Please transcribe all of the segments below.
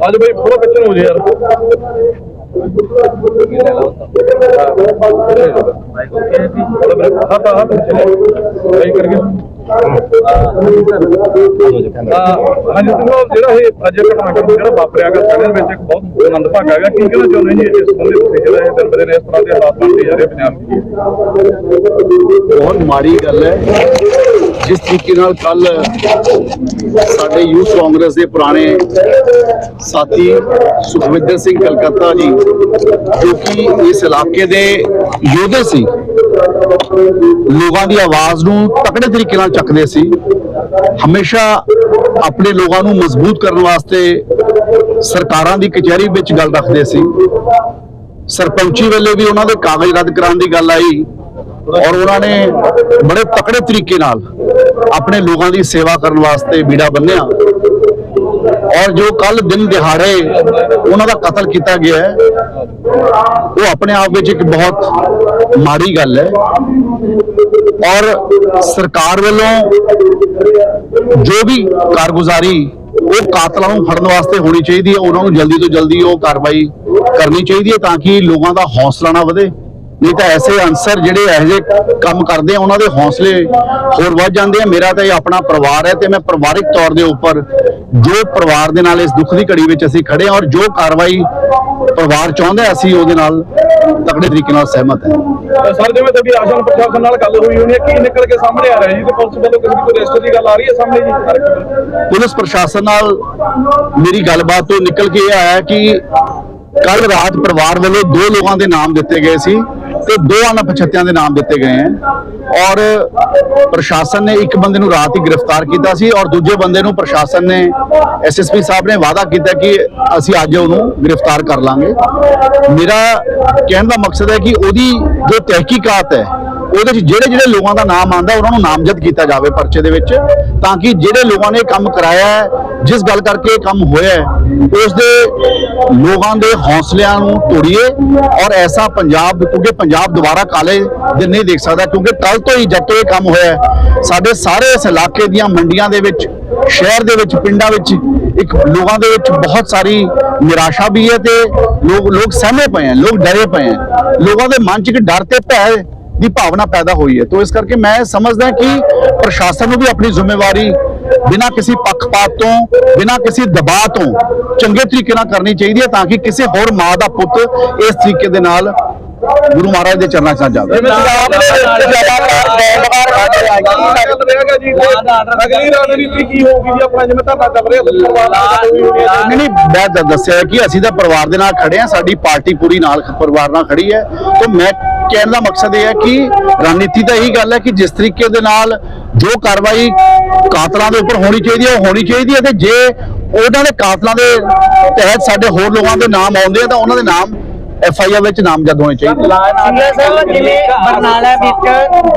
ਅੱਜ ਬਈ ਥੋੜਾ ਕੱਚਨ ਹੋ ਜੇ ਯਾਰ ਹਾਂ ਹਾਂ ਭਾਈ ਕਰਕੇ ਹਾਂਜੀ ਤੁਹਾਨੂੰ ਜਿਹੜਾ ਇਹ ਅੱਜ ਘਟਨਾਕ੍ਰਮ ਜਿਹੜਾ ਵਾਪਰਿਆ ਗਾ ਸਾਡੇ ਵਿੱਚ ਇੱਕ ਬਹੁਤ ਆਨੰਦ ਭਾਗਾ ਹੈਗਾ। ਕੀ ਕਹਿਣਾ ਚਾਹੁੰਦੇ ਜੀ ਇਸ ਸੰਬੰਧੀ ਤੁਸੀਂ? ਜਿਹੜਾ ਇਹ ਦਿਨ ਬਦੇ ਨੇ ਇਸ ਤਰ੍ਹਾਂ ਦੇ ਹਾਲਾਤ ਬਣਦੇ ਜਾ ਰਹੇ ਪੰਜਾਬ ਦੀ ਬਹੁਤ ਮਾੜੀ ਗੱਲ ਹੈ। ਜਿਸ ਤਰੀਕੇ ਨਾਲ ਕੱਲ ਸਾਡੇ ਯੂਥ ਕਾਂਗਰਸ ਦੇ ਪੁਰਾਣੇ ਸਾਥੀ ਸੁਖਵਿੰਦਰ ਸਿੰਘ ਕਲਕੱਤਾ ਜੀ, ਜੋ ਕਿ ਇਸ ਇਲਾਕੇ ਦੇ ਯੋਧੇ ਸੀ ਲੋਕਾਂ ਦੀ ਆਵਾਜ਼ ਨੂੰ ਤਕੜੇ ਤਰੀਕੇ ਨਾਲ ਚੱਕਦੇ ਸੀ। ਹਮੇਸ਼ਾ ਆਪਣੇ ਲੋਕਾਂ ਨੂੰ ਮਜ਼ਬੂਤ ਕਰਨ ਵਾਸਤੇ ਸਰਕਾਰਾਂ ਦੀ ਕਚਹਿਰੀ ਵਿੱਚ ਗੱਲ ਰੱਖਦੇ ਸੀ। ਸਰਪੰਚੀ ਵੇਲੇ ਵੀ ਉਹਨਾਂ ਦੇ ਕਾਗਜ਼ ਰੱਦ ਕਰਾਉਣ ਦੀ ਗੱਲ ਆਈ ਔਰ ਉਹਨਾਂ ਨੇ ਬੜੇ ਤਕੜੇ ਤਰੀਕੇ ਨਾਲ ਆਪਣੇ ਲੋਕਾਂ ਦੀ ਸੇਵਾ ਕਰਨ ਵਾਸਤੇ ਬੀੜਾ ਬੰਨਿਆ। ਔਰ ਜੋ ਕੱਲ ਦਿਨ ਦਿਹਾੜੇ ਉਹਨਾਂ ਦਾ ਕਤਲ ਕੀਤਾ ਗਿਆ ਹੈ, ਉਹ ਆਪਣੇ ਆਪ ਵਿੱਚ ਇੱਕ ਬਹੁਤ ਮਾੜੀ ਗੱਲ ਹੈ। ਔਰ ਸਰਕਾਰ ਵੱਲੋਂ ਜੋ ਵੀ ਕਾਰਗੁਜ਼ਾਰੀ, ਉਹ ਕਾਤਲਾਂ ਨੂੰ ਫੜਨ ਵਾਸਤੇ ਹੋਣੀ ਚਾਹੀਦੀ ਹੈ, ਉਹਨਾਂ ਨੂੰ ਜਲਦੀ ਤੋਂ ਜਲਦੀ ਉਹ ਕਾਰਵਾਈ ਕਰਨੀ ਚਾਹੀਦੀ ਹੈ ਤਾਂ ਕਿ ਲੋਕਾਂ ਦਾ ਹੌਸਲਾ ਨਾ ਵਧੇ। ਨਹੀਂ ਤਾਂ ਐਸੇ ਅਨਸਰ ਜਿਹੜੇ ਇਹੋ ਜਿਹੇ ਕੰਮ ਕਰਦੇ ਆ, ਉਹਨਾਂ ਦੇ ਹੌਸਲੇ ਹੋਰ ਵੱਧ ਜਾਂਦੇ ਆ। ਮੇਰਾ ਤਾਂ ਇਹ ਆਪਣਾ ਪਰਿਵਾਰ ਹੈ ਤੇ ਮੈਂ ਪਰਿਵਾਰਿਕ ਤੌਰ ਦੇ ਉੱਪਰ ਜੋ ਪਰਿਵਾਰ ਦੇ ਨਾਲ ਇਸ ਦੁੱਖ ਦੀ ਘੜੀ ਵਿੱਚ ਅਸੀਂ ਖੜੇ ਹਾਂ ਔਰ ਜੋ ਕਾਰਵਾਈ ਪਰਿਵਾਰ ਚਾਹੁੰਦਾ ਹੈ, ਅਸੀਂ ਉਹਦੇ ਨਾਲ ਤਕੜੇ ਤਰੀਕੇ ਨਾਲ ਸਹਿਮਤ ਹਾਂ। ਸਰ ਜਿਵੇਂ ਤੁਹਾਡੀ ਆਸ਼ਾਨ ਪ੍ਰਸ਼ਾਸਨ ਨਾਲ ਗੱਲ ਹੋਈ ਹੋਣੀ ਹੈ ਕੀ ਨਿਕਲ ਕੇ ਸਾਹਮਣੇ ਆ ਰਿਹਾ ਜੀ? ਤੇ ਪੁਲਿਸ ਵੱਲੋਂ ਕਿਸੇ ਕੋਈ ਰਜਿਸਟਰ ਦੀ ਗੱਲ ਆ ਰਹੀ ਹੈ ਸਾਹਮਣੇ ਜੀ? ਪੁਲਿਸ ਪ੍ਰਸ਼ਾਸਨ ਨਾਲ ਮੇਰੀ ਗੱਲਬਾਤ ਤੋਂ ਨਿਕਲ ਕੇ ਇਹ ਆਇਆ ਕਿ ਕੱਲ ਰਾਤ ਪਰਿਵਾਰ ਵੱਲੋਂ ਦੋ ਲੋਕਾਂ ਦੇ ਨਾਮ ਦਿੱਤੇ ਗਏ ਸੀ। ਤੇ ਦੋ ਅਣਪਛਾਤਿਆਂ ਦੇ ਨਾਮ ਦਿੱਤੇ ਗਏ ਹਨ ਔਰ ਪ੍ਰਸ਼ਾਸਨ ਨੇ ਇੱਕ ਬੰਦੇ ਨੂੰ ਰਾਤ ਹੀ ਗ੍ਰਿਫਤਾਰ ਕੀਤਾ ਸੀ ਔਰ ਦੂਜੇ ਬੰਦੇ ਨੂੰ ਪ੍ਰਸ਼ਾਸਨ ਨੇ ਐਸਐਸਪੀ ਸਾਹਿਬ ਨੇ ਵਾਅਦਾ ਕੀਤਾ ਕਿ ਅਸੀਂ ਅੱਜ ਉਹਨੂੰ ਗ੍ਰਿਫਤਾਰ ਕਰ ਲਾਂਗੇ। ਮੇਰਾ ਕਹਿਣ ਦਾ ਮਕਸਦ ਹੈ ਕਿ ਉਹਦੀ ਜੋ ਤਹਿਕੀਕਾਤ ਹੈ, ਉਹਦੇ ਵਿੱਚ ਜਿਹੜੇ ਜਿਹੜੇ ਲੋਕਾਂ ਦਾ ਨਾਮ ਆਂਦਾ ਉਹਨਾਂ ਨੂੰ ਨਾਮਜ਼ਦ ਕੀਤਾ ਜਾਵੇ ਪਰਚੇ ਦੇ ਵਿੱਚ, ਤਾਂ ਕਿ ਜਿਹੜੇ ਲੋਕਾਂ ਨੇ ਕੰਮ ਕਰਾਇਆ ਹੈ ਜਿਸ ਗੱਲ ਕਰਕੇ ਇਹ ਕੰਮ ਹੋਇਆ ਹੈ ਉਸ ਦੇ ਲੋਕਾਂ ਦੇ ਹੌਸਲਿਆਂ ਨੂੰ ਤੋੜੀਏ ਔਰ ਐਸਾ ਪੰਜਾਬ, ਕਿਉਂਕਿ ਪੰਜਾਬ ਦੁਬਾਰਾ ਕਾਲੇ ਦਿਨ ਨਹੀਂ ਦੇਖ ਸਕਦਾ, ਕਿਉਂਕਿ ਕੱਲ ਤੋਂ ਹੀ ਜੱਟ ਤੋਂ ਇਹ ਕੰਮ ਹੋਇਆ ਸਾਡੇ ਸਾਰੇ ਇਸ ਇਲਾਕੇ ਦੀਆਂ ਮੰਡੀਆਂ ਦੇ ਵਿੱਚ, ਸ਼ਹਿਰ ਦੇ ਵਿੱਚ, ਪਿੰਡਾਂ ਵਿੱਚ ਇੱਕ ਲੋਕਾਂ ਦੇ ਵਿੱਚ ਬਹੁਤ ਸਾਰੀ ਨਿਰਾਸ਼ਾ ਵੀ ਹੈ ਤੇ ਲੋਕ ਲੋਕ ਸਹਿਮੇ ਪਏ ਹਨ ਲੋਕ ਡਰੇ ਪਏ ਹਨ ਲੋਕਾਂ ਦੇ ਮਨ 'ਚ ਇੱਕ ਡਰ ਤੇ ਭੈ ਦੀ ਭਾਵਨਾ ਪੈਦਾ ਹੋਈ ਹੈ। ਤੋਂ ਇਸ ਕਰਕੇ ਮੈਂ ਸਮਝਦਾ ਕਿ ਪ੍ਰਸ਼ਾਸਨ ਨੂੰ ਵੀ ਆਪਣੀ ਜ਼ਿੰਮੇਵਾਰੀ ਬਿਨਾਂ ਕਿਸੇ ਪੱਖਪਾਤ ਤੋਂ ਬਿਨਾਂ ਕਿਸੇ ਦਬਾਅ ਤੋਂ ਚੰਗੇ ਤਰੀਕੇ ਨਾਲ ਕਰਨੀ ਚਾਹੀਦੀ ਹੈ ਤਾਂ ਕਿ ਕਿਸੇ ਹੋਰ ਮਾਂ ਦਾ ਪੁੱਤ ਇਸ ਤਰੀਕੇ ਦੇ ਨਾਲ ਗੁਰੂ ਮਹਾਰਾਜ ਦੇ ਚਰਨਾਂ 'ਚ ਨਾ ਜਾਵੇ। ਜਿਵੇਂ ਪੰਜਾਬ ਦੇ ਵਿੱਚ ਜ਼ਿਆਦਾਤਰ ਜੀ ਅਗਲੀ ਰਣਨੀਤੀ ਕੀ ਹੋਊਗੀ ਜੀ? ਆਪਣਾ ਜਿਵੇਂ ਧਰਨਾ ਚੱਲ ਰਿਹਾ ਪਰਿਵਾਰ ਨਾਲ ਹੋਈ ਹੋਣੀ ਹੈ। ਨਹੀਂ ਨਹੀਂ ਮੈਂ ਦੱਸਿਆ ਕਿ ਅਸੀਂ ਤਾਂ ਪਰਿਵਾਰ ਦੇ ਨਾਲ ਖੜੇ ਹਾਂ ਸਾਡੀ ਪਾਰਟੀ ਪੂਰੀ ਨਾਲ ਪਰਿਵਾਰ ਨਾਲ ਖੜੀ ਹੈ ਤਾਂ ਮੈਂ ਕਹਿਣ ਦਾ ਮਕਸਦ ਇਹ ਹੈ ਕਿ ਰਣਨੀਤੀ ਤਾਂ ਇਹੀ ਗੱਲ ਹੈ ਕਿ ਜਿਸ ਤਰੀਕੇ ਦੇ ਨਾਲ ਜੋ ਕਾਰਵਾਈ ਕਾਤਲਾਂ ਦੇ ਉੱਪਰ ਹੋਣੀ ਚਾਹੀਦੀ ਹੈ, ਉਹ ਹੋਣੀ ਚਾਹੀਦੀ ਹੈ ਤੇ ਜੇ ਉਹਨਾਂ ਦੇ ਕਾਤਲਾਂ ਦੇ ਤਹਿਤ ਸਾਡੇ ਹੋਰ ਲੋਕਾਂ ਦੇ ਨਾਮ ਆਉਂਦੇ ਆ ਤਾਂ ਉਹਨਾਂ ਦੇ ਨਾਮ ਐਫ ਆਈ ਆਰ ਵਿੱਚ ਨਾਮਜ਼ਦ ਹੋਣੇ ਚਾਹੀਦੇ ਸਿੰਗਰ ਸਾਹਿਬ ਜਿਵੇਂ ਬਰਨਾਲਾ ਵਿੱਚ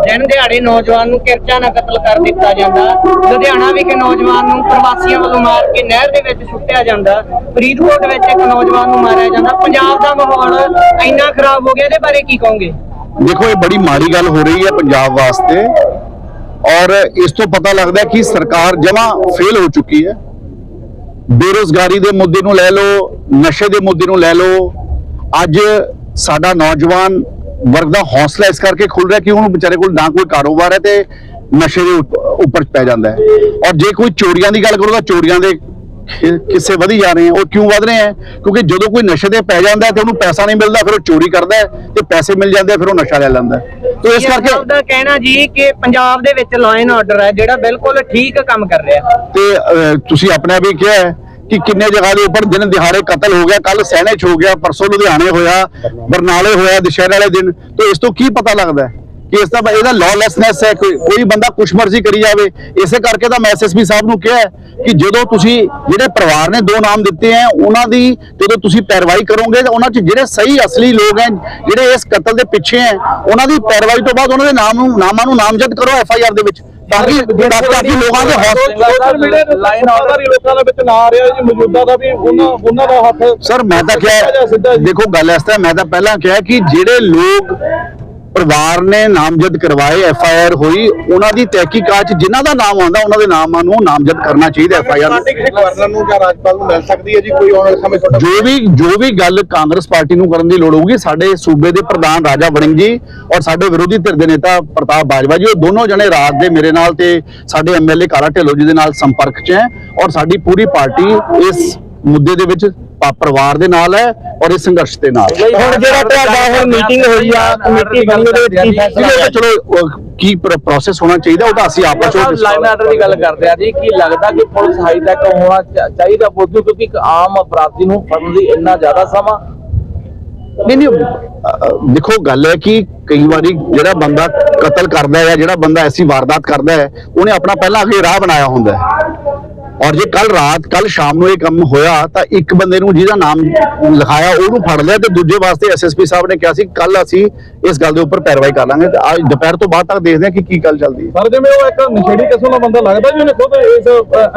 ਦਿਨ ਦਿਹਾੜੇ ਨੌਜਵਾਨ ਨੂੰ ਕਿਰਚਾ ਨਾਲ ਕਤਲ ਕਰ ਦਿੱਤਾ ਜਾਂਦਾ ਲੁਧਿਆਣਾ ਵਿਖੇ ਨੌਜਵਾਨ ਨੂੰ ਪ੍ਰਵਾਸੀਆਂ ਵੱਲੋਂ ਮਾਰ ਕੇ ਨਹਿਰ ਦੇ ਵਿੱਚ ਸੁੱਟਿਆ ਜਾਂਦਾ ਫਰੀਦਕੋਟ ਵਿੱਚ ਇੱਕ ਨੌਜਵਾਨ ਨੂੰ ਮਾਰਿਆ ਜਾਂਦਾ। ਪੰਜਾਬ ਦਾ ਮਾਹੌਲ ਇੰਨਾ ਖਰਾਬ ਹੋ ਗਿਆ ਇਹਦੇ ਬਾਰੇ ਕੀ ਕਹੋਗੇ? ਦੇਖੋ ਇਹ ਬੜੀ ਮਾੜੀ ਗੱਲ ਹੋ ਰਹੀ ਹੈ ਪੰਜਾਬ ਵਾਸਤੇ ਔਰ ਇਸ ਤੋਂ ਪਤਾ ਲੱਗਦਾ ਹੈ ਕਿ ਸਰਕਾਰ ਜਮਾ ਫੇਲ ਹੋ ਚੁੱਕੀ ਹੈ। ਬੇਰੋਜ਼ਗਾਰੀ ਦੇ ਮੁੱਦੇ ਨੂੰ ਲੈ ਲਓ ਨਸ਼ੇ ਦੇ ਮੁੱਦੇ ਨੂੰ ਲੈ ਲਓ ਅੱਜ ਸਾਡਾ ਨੌਜਵਾਨ ਵਰਗ ਦਾ ਹੌਸਲਾ ਇਸ ਕਰਕੇ ਖੁੱਲ ਰਿਹਾ ਕਿ ਉਹਨੂੰ ਵਿਚਾਰੇ ਕੋਲ ਨਾ ਕੋਈ ਕਾਰੋਬਾਰ ਹੈ ਤੇ ਨਸ਼ੇ ਦੇ ਉੱਪ- ਉੱਪਰ ਪੈ ਜਾਂਦਾ ਹੈ। ਔਰ ਜੇ ਕੋਈ ਚੋਰੀਆਂ ਦੀ ਗੱਲ ਕਰੋ ਤਾਂ ਚੋਰੀਆਂ ਦੇ ਕਿੱਸੇ ਵਧੀ ਜਾ ਰਹੇ ਆ ਉਹ ਕਿਉਂ ਵਧ ਰਹੇ ਆ ਕਿਉਂਕਿ ਜਦੋਂ ਕੋਈ ਨਸ਼ੇ ਤੇ ਪੈ ਜਾਂਦਾ ਤੇ ਉਹਨੂੰ ਪੈਸਾ ਨਹੀਂ ਮਿਲਦਾ ਫਿਰ ਉਹ ਚੋਰੀ ਕਰਦਾ ਤੇ ਪੈਸੇ ਮਿਲ ਜਾਂਦੇ ਫਿਰ ਉਹ ਨਸ਼ਾ ਲੈ ਲੈਂਦਾ। ਤੇ ਇਸ ਕਰਕੇ ਸਾਹਿਬ ਦਾ ਕਹਿਣਾ ਜੀ ਕਿ ਪੰਜਾਬ ਦੇ ਵਿੱਚ ਲਾਅ ਐਂਡ ਆਰਡਰ ਹੈ ਜਿਹੜਾ ਬਿਲਕੁਲ ਠੀਕ ਕੰਮ ਕਰ ਰਿਹਾ। ਤੇ ਤੁਸੀਂ ਆਪਣੇ ਆਪ ਹੀ ਕਿਹਾ ਹੈ ਕਿ ਕਿੰਨੇ ਜਗ੍ਹਾ ਦੇ ਉੱਪਰ ਦਿਨ ਦਿਹਾੜੇ ਕਤਲ ਹੋ ਗਿਆ ਕੱਲ ਸਹਿਣੇ ਚ ਹੋ ਗਿਆ, ਪਰਸੋਂ ਲੁਧਿਆਣੇ ਹੋਇਆ, ਬਰਨਾਲੇ ਹੋਇਆ, ਦੁਸ਼ਹਿਰੇ ਵਾਲੇ ਦਿਨ। ਤੇ ਇਸ ਤੋਂ ਕੀ ਪਤਾ ਲੱਗਦਾ ਕਿ ਇਸ ਦਾ ਇਹਦਾ ਲੌਲੈਸਨੈਸ ਹੈ, ਕੋਈ ਬੰਦਾ ਕੁਛ ਮਰਜ਼ੀ ਕਰੀ ਜਾਵੇ। ਇਸੇ ਕਰਕੇ ਤਾਂ ਮੈਂ ਐਸਐਸਪੀ ਸਾਹਿਬ ਨੂੰ ਕਿਹਾ ਕਿ ਜਦੋਂ ਤੁਸੀਂ ਜਿਹੜੇ ਪਰਿਵਾਰ ਨੇ ਦੋ ਨਾਮ ਦਿੱਤੇ ਹੈ, ਉਹਨਾਂ ਦੀ ਜਦੋਂ ਤੁਸੀਂ ਪੈਰਵਾਈ ਕਰੋਗੇ ਤਾਂ ਉਹਨਾਂ 'ਚ ਜਿਹੜੇ ਸਹੀ ਅਸਲੀ ਲੋਕ ਹੈ, ਜਿਹੜੇ ਇਸ ਕਤਲ ਦੇ ਪਿੱਛੇ ਹੈ, ਉਹਨਾਂ ਦੀ ਪੈਰਵਾਈ ਤੋਂ ਬਾਅਦ ਉਹਨਾਂ ਦੇ ਨਾਮ ਨੂੰ, ਨਾਮਾਂ ਨੂੰ ਨਾਮਜ਼ਦ ਕਰੋ ਐਫ ਆਈ ਆਰ ਦੇ ਵਿੱਚ। ਲੋਕਾਂ ਦੇ ਹੌਸਲੇ ਲਾਈਨ ਆਰਡਰ ਲੋਕਾਂ ਦੇ ਵਿੱਚ ਨਾ ਆ ਰਿਹਾ ਜੀ ਮੌਜੂਦਾ ਦਾ ਵੀ ਉਹਨਾਂ ਉਹਨਾਂ ਦਾ ਹੱਥ ਸਰ ਮੈਂ ਤਾਂ ਕਿਹਾ। ਦੇਖੋ ਗੱਲ ਇਸ ਤਰ੍ਹਾਂ ਮੈਂ ਤਾਂ ਪਹਿਲਾਂ ਕਿਹਾ ਕਿ ਜਿਹੜੇ ਲੋਕ ਪਰਿਵਾਰ ਨੇ ਨਾਮਜ਼ਦ ਕਰਵਾਏ ਐਫ ਆਈ ਆਰ ਹੋਈ ਉਹਨਾਂ ਦੀ ਤਹਿਕੀਕਾਤ 'ਚ ਜਿਨ੍ਹਾਂ ਦਾ ਨਾਮ ਆਉਂਦਾ ਉਹਨਾਂ ਦੇ ਨਾਮਾਂ ਨੂੰ ਨਾਮਜ਼ਦ ਕਰਨਾ ਚਾਹੀਦਾ ਐਫ ਆਈ ਆਰ ਗਵਰਨਰ ਨੂੰ ਜਾਂ ਰਾਜਪਾਲ ਨੂੰ ਮਿਲ ਸਕਦੀ ਹੈ ਜੀ? ਕੋਈ ਆਉਣ ਵਾਲੇ ਸਮੇਂ ਤੁਹਾਡਾ ਜੋ ਵੀ ਜੋ ਵੀ ਗੱਲ ਕਾਂਗਰਸ ਪਾਰਟੀ ਨੂੰ ਕਰਨ ਦੀ ਲੋੜ ਹੋਊਗੀ ਸਾਡੇ ਸੂਬੇ ਦੇ ਪ੍ਰਧਾਨ ਰਾਜਾ ਵੜਿੰਗ ਜੀ ਔਰ ਸਾਡੇ ਵਿਰੋਧੀ ਧਿਰ ਦੇ ਨੇਤਾ ਪ੍ਰਤਾਪ ਬਾਜਵਾ ਜੀ ਉਹ ਦੋਨੋਂ ਜਣੇ ਰਾਤ ਦੇ ਮੇਰੇ ਨਾਲ ਤੇ ਸਾਡੇ ਐਮਐਲਏ ਕਾਲਾ ਢਿੱਲੋਂ ਜੀ ਦੇ ਨਾਲ ਸੰਪਰਕ 'ਚ ਹੈ ਔਰ ਸਾਡੀ ਪੂਰੀ ਪਾਰਟੀ ਇਸ ਮੁੱਦੇ ਦੇ ਵਿੱਚ ਪਰਿਵਾਰ ਦੇ ਨਾਲ ਹੈ ਔਰ ਇਸ ਸੰਘਰਸ਼ ਦੇ ਨਾਲ ਹੁਣ ਜਿਹੜਾ ਤੁਹਾਡਾ ਹੁਣ ਮੀਟਿੰਗ ਹੋਈ ਆ ਕਮੇਟੀ ਬਣੀ ਉਹਦੇ ਵਿੱਚ ਕੀ ਫੈਸਲਾ ਚਲੋ ਕੀ ਪ੍ਰੋਸੈਸ ਹੋਣਾ ਚਾਹੀਦਾ ਉਹ ਤਾਂ ਅਸੀਂ ਆਪਸ ਵਿੱਚ ਲਾਈਨ ਆਰਡਰ ਦੀ ਗੱਲ ਕਰਦੇ ਆ ਜੀ ਕੀ ਲੱਗਦਾ ਕਿ ਪੁਲਿਸ ਹਾਈ ਤੱਕ ਹੋਣਾ ਚਾਹੀਦਾ ਨੂੰ ਕਿਉਂਕਿ ਇੱਕ ਆਮ ਅਪਰਾਧੀ ਨੂੰ ਫੜਨ ਲਈ ਇੰਨਾ ਜ਼ਿਆਦਾ ਸਮਾਂ? ਨਹੀਂ ਨਹੀਂ ਦੇਖੋ ਗੱਲ ਹੈ ਕਿ ਕਈ ਵਾਰੀ ਜਿਹੜਾ ਬੰਦਾ ਕਤਲ ਕਰਦਾ ਹੈ ਜਾਂ ਜਿਹੜਾ ਬੰਦਾ ਐਸੀ ਵਾਰਦਾਤ ਕਰਦਾ ਹੈ ਉਹਨੇ ਆਪਣਾ ਪਹਿਲਾਂ ਅੱਗੇ ਰਾਹ ਬਣਾਇਆ ਹੁੰਦਾ ਹੈ। ਔਰ ਜੇ ਕੱਲ ਰਾਤ ਕੱਲ ਸ਼ਾਮ ਨੂੰ ਇਹ ਕੰਮ ਹੋਇਆ ਤਾਂ ਇੱਕ ਬੰਦੇ ਨੂੰ ਜਿਹਦਾ ਨਾਮ ਲਿਖਾਇਆ ਉਹਨੂੰ ਫੜ ਲਿਆ ਤੇ ਦੂਜੇ ਵਾਸਤੇ ਐਸਐਸਪੀ ਸਾਹਿਬ ਨੇ ਕਿਹਾ ਸੀ ਕੱਲ ਅਸੀਂ ਇਸ ਗੱਲ ਦੇ ਉੱਪਰ ਪੈਰਵਾਈ ਕਰ ਲਾਂਗੇ ਤੇ ਅੱਜ ਦੁਪਹਿਰ ਤੋਂ ਬਾਅਦ ਤੱਕ ਦੇਖਦੇ ਹਾਂ ਕਿ ਕੀ ਗੱਲ ਚੱਲਦੀ ਹੈ। ਸਰ ਜਿਵੇਂ ਉਹ ਇੱਕ ਨਸ਼ੇੜੀ ਕਿਸਮ ਦਾ ਬੰਦਾ ਲੱਗਦਾ ਜੀ ਉਹਨੇ ਖੁਦ ਇਸ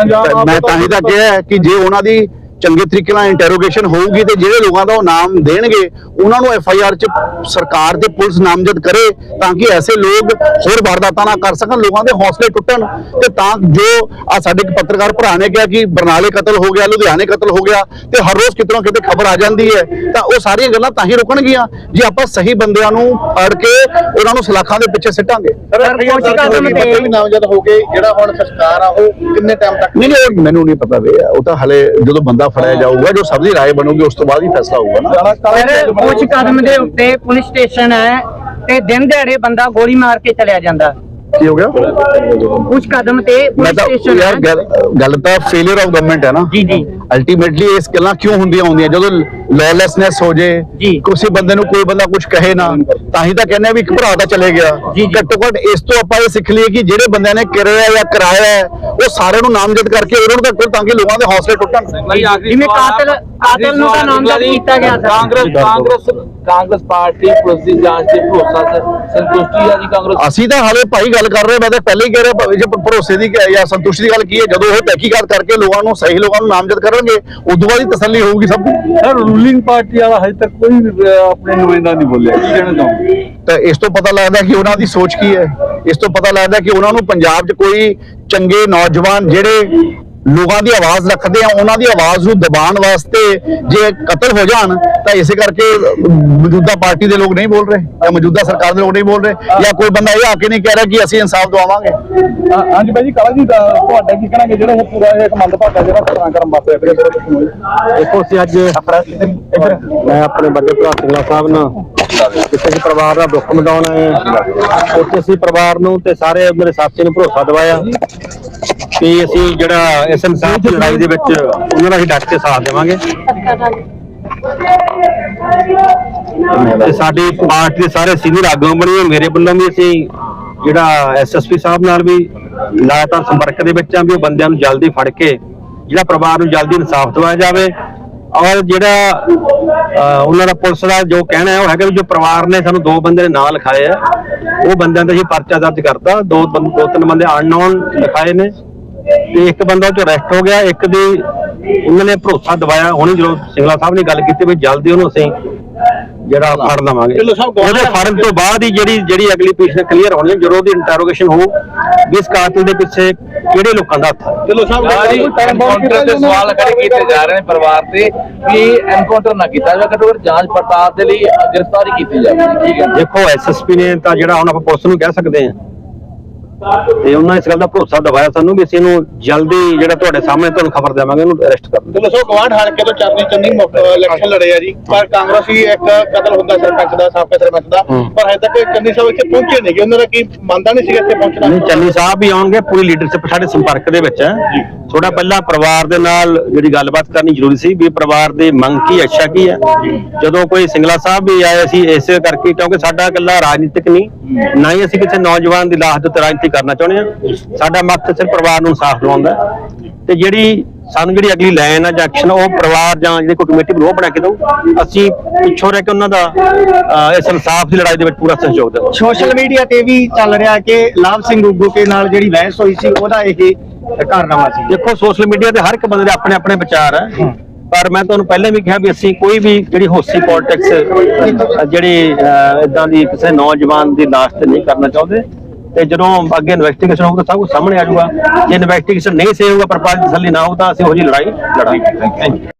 ਅੰਜਾਮ ਮੈਂ ਤਾਂ ਹੀ ਤਾਂ ਕਿਹਾ ਕਿ ਜੇ ਉਹਨਾਂ ਦੀ ਚੰਗੇ ਤਰੀਕੇ ਨਾਲ ਇੰਟਰੋਗੇਸ਼ਨ ਹੋਊਗੀ ਤੇ ਜਿਹੜੇ ਲੋਕਾਂ ਦਾ ਉਹ ਨਾਮ ਦੇਣਗੇ ਉਹਨਾਂ ਨੂੰ ਐਫ ਆਈ ਆਰ ਚ ਸਰਕਾਰ ਤੇ ਪੁਲਿਸ ਨਾਮਜ਼ਦ ਕਰੇ ਤਾਂ ਕਿ ਐਸੇ ਲੋਕ ਹੋਰ ਵਾਰਦਾਤਾਂ ਨਾ ਕਰ ਸਕਣ ਲੋਕਾਂ ਦੇ ਹੌਸਲੇ ਟੁੱਟਣ ਤੇ ਤਾਂ ਜੋ ਆ ਸਾਡੇ ਇੱਕ ਪੱਤਰਕਾਰ ਭਰਾ ਨੇ ਕਿਹਾ ਕਿ ਬਰਨਾਲੇ ਕਤਲ ਹੋ ਗਿਆ ਲੁਧਿਆਣੇ ਕਤਲ ਹੋ ਗਿਆ ਤੇ ਹਰ ਰੋਜ਼ ਕਿਤੇ ਨਾ ਕਿਤੇ ਖਬਰ ਆ ਜਾਂਦੀ ਹੈ ਤਾਂ ਉਹ ਸਾਰੀਆਂ ਗੱਲਾਂ ਤਾਂ ਹੀ ਰੁਕਣਗੀਆਂ ਜੇ ਆਪਾਂ ਸਹੀ ਬੰਦਿਆਂ ਨੂੰ ਫੜ ਕੇ ਉਹਨਾਂ ਨੂੰ ਸਲਾਖਾਂ ਦੇ ਪਿੱਛੇ ਸਿੱਟਾਂਗੇ। ਨਾਮਜ਼ਦ ਹੋ ਗਏ ਜਿਹੜਾ ਹੁਣ ਸੰਸਕਾਰ ਆ ਉਹ ਕਿੰਨੇ ਟਾਈਮ ਤੱਕ ਨਹੀਂ ਮੈਨੂੰ ਨਹੀਂ ਪਤਾ ਵੇ ਉਹ ਤਾਂ ਹਲੇ ਜਦੋਂ ਬੰਦਾ ਫੜਿਆ ਜਾਊਗਾ ਜੋ ਸਭ ਦੀ ਰਾਏ ਬਣੂਗੀ ਉਸ ਤੋਂ ਬਾਅਦ ਹੀ ਫੈਸਲਾ ਹੋਊਗਾ ਨਾ। ਸਰ ਕੁਝ ਕਦਮ ਦੇ ਉੱਤੇ ਪੁਲਿਸ ਸਟੇਸ਼ਨ ਹੈ ਤੇ ਦਿਨ ਦਿਹਾੜੇ ਬੰਦਾ ਗੋਲੀ ਮਾਰ ਕੇ ਚਲਿਆ ਜਾਂਦਾ। ਕੀ ਹੋ ਗਿਆ? ਕੁਝ ਕਦਮ ਤੇ ਮੈਂ ਪੁਲਿਸ ਤਾਂ ਸਟੇਸ਼ਨ ਯਾਰ ਹੈ। ਗੱਲ ਤਾਂ ਫੇਲਿਅਰ ਆਫ ਗਵਰਨਮੈਂਟ ਹੈ ਨਾ। ਜੀ ਜੀ। ਅਲਟੀਮੇਟਲੀ ਇਸ ਗੱਲਾਂ ਕਿਉਂ ਹੁੰਦੀਆਂ ਹੁੰਦੀਆਂ ਜਦੋਂ ਲਾਅਲੈਸਨੈਸ ਹੋ ਜੇ ਜੀ। ਕਿਸੇ ਬੰਦੇ ਨੂੰ ਕੋਈ ਬੰਦਾ ਕੁਝ ਕਹੇ ਨਾ ਤਾਂ ਹੀ ਤਾਂ ਕਹਿੰਦੇ ਵੀ ਇੱਕ ਭਰਾ ਦਾ ਚਲੇ ਗਿਆ। ਘੱਟੋ ਘੱਟ ਇਸ ਤੋਂ ਆਪਾਂ ਇਹ ਸਿੱਖ ਲਈਏ ਕਿ ਜਿਹੜੇ ਬੰਦਿਆਂ ਨੇ ਕਰਿਆ ਜਾਂ ਕਰਾਇਆ ਉਹ ਸਾਰਿਆਂ ਨੂੰ ਨਾਮਜ਼ਦ ਕਰਕੇ ਉਹਨਾਂ ਨੂੰ ਤਾਂ ਤਾਂ ਕਿ ਲੋਕਾਂ ਦੇ ਹੌਸਲੇ ਟੁੱਟਣ। ਜਿਵੇਂ ਕਾਤਲ ਕਾਤਲ ਨੂੰ ਤਾਂ ਨਾਮਜ਼ਦ ਕੀਤਾ ਗਿਆ sir Congress Congress Congress party police ਦੀ ਜਾਂਚ ਤੇ ਭਰੋਸਾ ਸ- ਸੰਤੁਸ਼ਟੀ ਆ ਜੀ ਕਾਂਗਰਸ ਅਸੀਂ ਤਾਂ ਹਾਲੇ ਭਾਈ ਗੱਲ ਕਰ ਰਹੇ ਮੈਂ ਤਾਂ ਪਹਿਲੇ ਹੀ ਕਹਿ ਰਿਹਾ ਜੇ ਭਰੋਸੇ ਦੀ ਕਿ- ਜਾਂ ਸੰਤੁਸ਼ਟੀ ਦੀ ਗੱਲ ਕੀ ਹੈ ਜਦੋਂ ਉਹ ਤਹਿਕੀਕਾਤ ਕਰਕੇ ਲੋਕਾਂ ਨੂੰ ਸਹੀ ਲੋਕਾਂ ਨੂੰ ਨਾਮਜ਼ਦ ਕਰਨਗੇ ਉਦੋਂ ਬਾਅਦ ਹੀ ਤਸੱਲੀ ਹੋਊਗੀ ਸਭ ਸਰ ਰੂਲਿੰਗ ਪਾਰਟੀ ਵਾਲਾ ਹਜੇ ਤੱਕ ਕੋਈ ਵੀ ਆਪਣੇ ਨੁਮਾਇੰਦਾ ਨਹੀਂ ਬੋਲਿਆ। ਕੀ ਕਹਿਣਾ ਚਾਹੋਗੇ? ਤਾਂ ਇਸ ਤੋਂ ਪਤਾ ਲੱਗਦਾ ਕਿ ਉਹਨਾਂ ਦੀ ਸੋਚ ਕੀ ਹੈ? ਇਸ ਤੋਂ ਪਤਾ ਲੱਗਦਾ ਕਿ ਉਹਨਾਂ ਨੂੰ ਪੰਜਾਬ 'ਚ ਕੋਈ ਚੰਗੇ ਨੌਜਵਾਨ ਜਿਹੜੇ ਲੋਕਾਂ ਦੀ ਆਵਾਜ਼ ਰੱਖਦੇ ਆ ਉਹਨਾਂ ਦੀ ਆਵਾਜ਼ ਨੂੰ ਦਬਾਉਣ ਵਾਸਤੇ ਜੇ ਕਤਲ ਹੋ ਜਾਣ ਤਾਂ ਇਸੇ ਕਰਕੇ ਮੌਜੂਦਾ ਪਾਰਟੀ ਦੇ ਲੋਕ ਨਹੀਂ ਬੋਲ ਰਹੇ ਜਾਂ ਮੌਜੂਦਾ ਸਰਕਾਰ ਦੇ ਲੋਕ ਨਹੀਂ ਬੋਲ ਰਹੇ ਜਾਂ ਕੋਈ ਬੰਦਾ ਇਹ ਆ ਕੇ ਨਹੀਂ ਕਹਿ ਰਿਹਾ ਕਿ ਅਸੀਂ ਇਨਸਾਫ ਦਵਾਵਾਂਗੇ। ਹਾਂਜੀ ਭਾਈ ਜੀ ਕਾਲਾ ਜੀ ਦਾ ਤੁਹਾਡਾ ਕੀ ਕਹਿਣਾ ਕਿ ਜਿਹੜਾ ਇਹ ਪੂਰਾ ਇਹ ਮੰਦ ਭਾਗਾ ਜਿਹੜਾ ਵਾਪਰਿਆ ਜਿਹੜਾ ਤੁਸੀਂ ਹੋਏ ਦੇਖੋ ਅਸੀਂ ਅੱਜ ਮੈਂ ਆਪਣੇ ਵੱਡੇ ਭਰਾ ਸਿੰਘਲਾ ਸਾਹਿਬ ਨਾਲ ਕਿਸੇ ਵੀ ਪਰਿਵਾਰ ਦਾ ਦੁੱਖ ਮਿਟਾਉਣ ਆਏ ਹਾਂ ਉੱਥੇ ਅਸੀਂ ਪਰਿਵਾਰ ਨੂੰ ਤੇ ਸਾਰੇ ਮੇਰੇ ਸਾਥੀ ਨੂੰ ਭਰੋਸਾ ਦਿਵਾਇਆ। ਕਿ ਅਸੀਂ ਜਿਹੜਾ ਇਸ ਇਨਸਾਫ ਦੀ ਲੜਾਈ ਦੇ ਵਿੱਚ ਉਹਨਾਂ ਦਾ ਅਸੀਂ ਡਟ ਕੇ ਸਾਥ ਦੇਵਾਂਗੇ। ਤੇ ਸਾਡੀ ਪਾਰਟੀ ਦੇ ਸਾਰੇ ਸੀਨੀਅਰ ਆਗੂ ਬਣੇ ਮੇਰੇ ਵੱਲੋਂ ਵੀ ਅਸੀਂ ਜਿਹੜਾ ਐਸਐਸਪੀ ਸਾਹਿਬ ਨਾਲ ਵੀ ਲਗਾਤਾਰ ਸੰਪਰਕ ਦੇ ਵਿੱਚ ਆ ਵੀ ਉਹ ਬੰਦਿਆਂ ਨੂੰ ਜਲਦੀ ਫੜ ਕੇ, ਜਿਹੜਾ ਪਰਿਵਾਰ ਨੂੰ ਜਲਦੀ ਇਨਸਾਫ ਦਿਵਾਇਆ ਜਾਵੇ। ਔਰ ਜਿਹੜਾ ਉਹਨਾਂ ਦਾ ਪੁਲਿਸ ਦਾ ਜੋ ਕਹਿਣਾ ਹੈ, ਉਹ ਹੈਗਾ ਵੀ ਜੋ ਪਰਿਵਾਰ ਨੇ ਸਾਨੂੰ ਦੋ ਬੰਦੇ ਦੇ ਨਾਂ ਲਿਖਾਏ ਆ, ਉਹ ਬੰਦਿਆਂ ਦਾ ਅਸੀਂ ਪਰਚਾ ਦਰਜ ਕਰਤਾ। ਦੋ ਦੋ, ਤਿੰਨ ਬੰਦੇ ਅਨਨੋਨ ਲਿਖਾਏ ਨੇ। ਤੇ ਇੱਕ ਬੰਦਾ ਉਹ ਚ ਅਰੈਸਟ ਹੋ ਗਿਆ ਇੱਕ ਦੀ ਉਹਨਾਂ ਨੇ ਭਰੋਸਾ ਦਿਵਾਇਆ। ਹੁਣ ਜਦੋਂ ਸਿੰਗਲਾ ਸਾਹਿਬ ਨੇ ਗੱਲ ਕੀਤੀ ਵੀ ਜਲਦੀ ਉਹਨੂੰ ਅਸੀਂ ਜਿਹੜਾ ਫੜ ਲਵਾਂਗੇ। ਉਹਦੇ ਫੜਨ ਤੋਂ ਬਾਅਦ ਹੀ ਜਿਹੜੀ ਜਿਹੜੀ ਅਗਲੀ ਪੋਜੀਸ਼ਨ ਕਲੀਅਰ ਹੋਣੀ ਹੈ ਜਦੋਂ ਉਹਦੀ ਇੰਟਰੋਗੇਸ਼ਨ ਹੋ ਵੀ ਇਸ ਕਾਤਲ ਦੇ ਪਿੱਛੇ ਕਿਹੜੇ ਲੋਕਾਂ ਦਾ ਹੱਥ ਹੈ ਚਲੋ ਸਾਹਿਬ ਐਨਕਾਊਂਟਰ ਦੇ ਸਵਾਲ ਖੜੇ ਕੀਤੇ ਜਾ ਰਹੇ ਨੇ ਪਰਿਵਾਰ ਤੇ ਵੀ ਐਨਕਾਊਂਟਰ ਨਾ ਕੀਤਾ ਜਾਵੇ ਘੱਟੋ ਘੱਟ ਜਾਂਚ ਪੜਤਾਲ ਦੇ ਲਈ ਗ੍ਰਿਫਤਾਰੀ ਕੀਤੀ ਜਾਵੇ। ਠੀਕ ਹੈ ਦੇਖੋ ਐਸਐਸਪੀ ਨੇ ਤਾਂ ਜਿਹੜਾ ਹੁਣ ਆਪਾਂ ਪੁਲਿਸ ਨੂੰ ਕਹਿ ਸਕਦੇ ਹਾਂ ਤੇ ਉਹਨਾਂ ਇਸ ਗੱਲ ਦਾ ਭਰੋਸਾ ਦਿਵਾਇਆ ਸਾਨੂੰ ਵੀ ਅਸੀਂ ਇਹਨੂੰ ਜਲਦੀ ਜਿਹੜਾ ਤੁਹਾਡੇ ਸਾਹਮਣੇ ਤੁਹਾਨੂੰ ਖਬਰ ਦੇਵਾਂਗੇ ਉਹਨੂੰ ਅਰੈਸਟ ਕਰ ਚਲੋ ਸੋ ਗਵਾਂਢ ਹਲਕੇ ਤੋਂ ਚਰਨੀ ਚੰਨੀ ਇਲੈਕਸ਼ਨ ਲੜੇ ਆ ਜੀ। ਪਰ ਕਾਂਗਰਸੀ ਇੱਕ ਕਤਲ ਹੁੰਦਾ ਸਰਪੰਚ ਦਾ ਸਾਬਕਾ ਸਰਪੰਚ ਦਾ। ਪਰ ਹਜੇ ਤੱਕ ਚੰਨੀ ਸਾਹਿਬ ਇੱਥੇ ਪਹੁੰਚੇ ਨਹੀਂ ਕਿ ਉਹਨਾਂ ਦਾ ਕੀ ਮੰਨਦਾ ਨਹੀਂ ਸੀਗਾ ਇੱਥੇ ਪਹੁੰਚਣਾ? ਨਹੀਂ ਚੰਨੀ ਸਾਹਿਬ ਵੀ ਆਉਣਗੇ ਪੂਰੀ ਲੀਡਰਸ਼ਿਪ ਸਾਡੇ ਸੰਪਰਕ ਦੇ ਵਿੱਚ ਹੈ। ਥੋੜਾ ਪਹਿਲਾਂ ਪਰਿਵਾਰ ਦੇ ਨਾਲ ਜਿਹੜੀ ਗੱਲਬਾਤ ਕਰਨੀ ਜ਼ਰੂਰੀ ਸੀ ਵੀ ਪਰਿਵਾਰ ਦੀ ਮੰਗ ਕੀ ਅੱਛਾ ਕੀ ਹੈ। ਜਦੋਂ ਕੋਈ ਸਿੰਗਲਾ ਸਾਹਿਬ ਵੀ ਆਏ ਸੀ ਇਸੇ ਕਰਕੇ ਕਿਉਂਕਿ ਸਾਡਾ ਇਕੱਲਾ ਰਾਜਨੀਤਿਕ ਨਹੀਂ ਨਾ ਹੀ ਅਸੀਂ ਕਿਸੇ ਨੌਜਵਾਨ ਦੀ ਲਾਸ਼ ਦੇ ਉੱਤੇ ਰਾਜਨੀਤੀ ਕਰਨਾ ਚਾਹੁੰਦੇ ਹਾਂ ਸਾਡਾ ਮਕਸਦ ਸਿਰਫ ਪਰਿਵਾਰ ਨੂੰ ਇਨਸਾਫ ਦਿਵਾਉਂਦਾ। ਤੇ ਜਿਹੜੀ ਸਾਨੂੰ ਜਿਹੜੀ ਅਗਲੀ ਲਾਈਨ ਆ ਜਾਂ ਐਕਸ਼ਨ ਉਹ ਪਰਿਵਾਰ ਜਾਂ ਜਿਹੜੇ ਕੋਈ ਕਮੇਟੀ ਉਹ ਬਣਾ ਕੇ ਦਊ। ਅਸੀਂ ਪਿੱਛੋਂ ਰਹਿ ਕੇ ਉਹਨਾਂ ਦਾ ਇਸ ਇਨਸਾਫ ਦੀ ਲੜਾਈ ਦੇ ਵਿੱਚ ਪੂਰਾ ਸਹਿਯੋਗ ਦੇਵਾਂਗੇ। ਸੋਸ਼ਲ ਮੀਡੀਆ ਤੇ ਵੀ ਚੱਲ ਰਿਹਾ ਕਿ ਲਾਭ ਸਿੰਘ ਉਗੂਕੇ ਨਾਲ ਜਿਹੜੀ ਬਹਿਸ ਹੋਈ ਸੀ ਉਹਦਾ ਇਹ ਕਾਰਨਾਮਾ ਸੀ। ਦੇਖੋ ਸੋਸ਼ਲ ਮੀਡੀਆ ਤੇ ਹਰ ਇੱਕ ਬੰਦੇ ਦੇ ਆਪਣੇ ਆਪਣੇ ਵਿਚਾਰ ਹੈ। ਪਰ ਮੈਂ ਤੁਹਾਨੂੰ ਪਹਿਲਾਂ ਵੀ ਕਿਹਾ ਵੀ ਅਸੀਂ ਕੋਈ ਵੀ ਜਿਹੜੀ ਹੋਸੀ ਪੋਲਿਟਿਕਸ ਜਿਹੜੀ ਇਦਾਂ ਦੀ ਕਿਸੇ ਨੌਜਵਾਨ ਦੀ ਲਾਸ਼ ਤੇ ਨਹੀਂ ਕਰਨਾ ਚਾਹੁੰਦੇ। ਤੇ ਜਦੋਂ ਅੱਗੇ ਇਨਵੈਸਟੀਗੇਸ਼ਨ ਹੋਊਗਾ ਸਭ ਕੁਝ ਸਾਹਮਣੇ ਆ ਜਾਊਗਾ। ਜੇ ਇਨਵੈਸਟੀਗੇਸ਼ਨ ਨਹੀਂ ਸਹੀ ਹੋਊਗਾ ਪਰਪਾਲ ਪਾਰਟੀ ਤਸੱਲੀ ਨਾ ਹੋਊ ਤਾਂ ਅਸੀਂ ਉਹੋ ਜਿਹੀ ਲੜਾਈ ਲੜਾਂਗੇ। Thank you